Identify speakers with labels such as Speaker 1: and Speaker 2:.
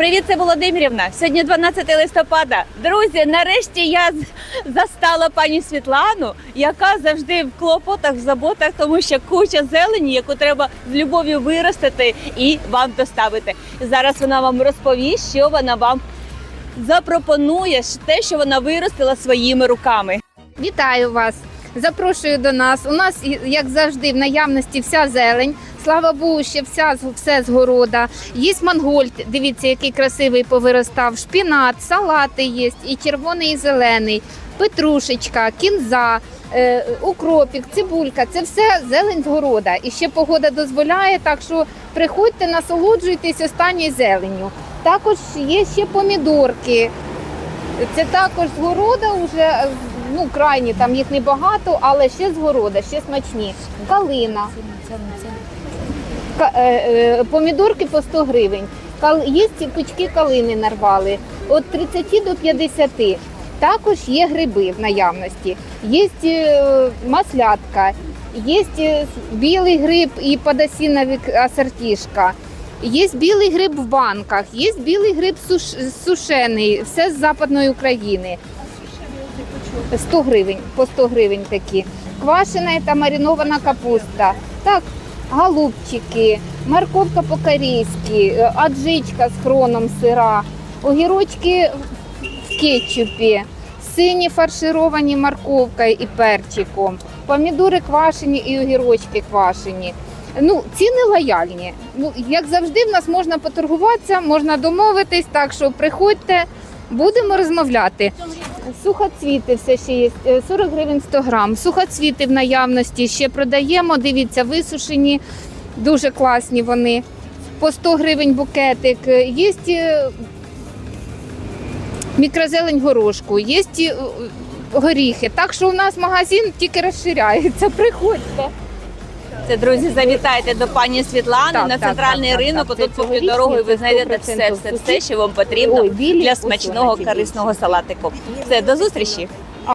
Speaker 1: Привіт, це Володимирівна. Сьогодні 12 листопада. Друзі, нарешті я застала пані Світлану, яка завжди в клопотах, в заботах, тому що куча зелені, яку треба з любов'ю виростити і вам доставити. Зараз вона вам розповість, що вона вам запропонує, те, що вона виростила своїми руками.
Speaker 2: Вітаю вас! Запрошую до нас. У нас, як завжди, в наявності вся зелень. Слава Богу, ще вся все з города. Є мангольд, дивіться, який красивий повиростав. Шпінат, салати є, і червоний, і зелений, петрушечка, кінза, е, укропік, цибулька. Це все зелень з города. І ще погода дозволяє, так що приходьте, насолоджуйтесь останньою зеленню. Також є ще помідорки. Це також з города вже ну крайні, там їх небагато, але ще з города, ще смачні. Калина. Е, е, помідорки по 100 гривень. Є ці пучки калини нарвали від 30 до 50. Також є гриби в наявності. Є е, маслятка, є білий гриб і подосіновик асортішка. Є білий гриб в банках, є білий гриб суш... сушений, все з Западної України. 100 гривень, по 100 гривень такі. Квашена та маринована капуста. Так, голубчики, морковка по-корейськи, е, аджичка з хроном сира, огірочки в кетчупі, сині фаршировані морковкою і перчиком, помідори квашені і огірочки квашені. Ну, ціни лояльні. Ну, як завжди, в нас можна поторгуватися, можна домовитись, так що приходьте, будемо розмовляти. Сухоцвіти все ще є, е, 40 гривень 100 грам. Сухоцвіти в наявності ще продаємо. Дивіться, висушені, дуже класні вони. По 100 гривень букетик. Е, Є е, мікрозелень горошку, є е, горіхи. Так що у нас магазин тільки розширяється. Приходьте.
Speaker 1: Це друзі, завітайте до пані Світлани
Speaker 2: Так,
Speaker 1: на
Speaker 2: так,
Speaker 1: центральний
Speaker 2: так,
Speaker 1: ринок.
Speaker 2: так.
Speaker 1: Тут
Speaker 2: Це
Speaker 1: дорогою ви знайдете все,
Speaker 2: 100%
Speaker 1: все, все, що вам потрібно
Speaker 2: Ой, білі,
Speaker 1: для смачного корисного салатику. Все, до зустрічі.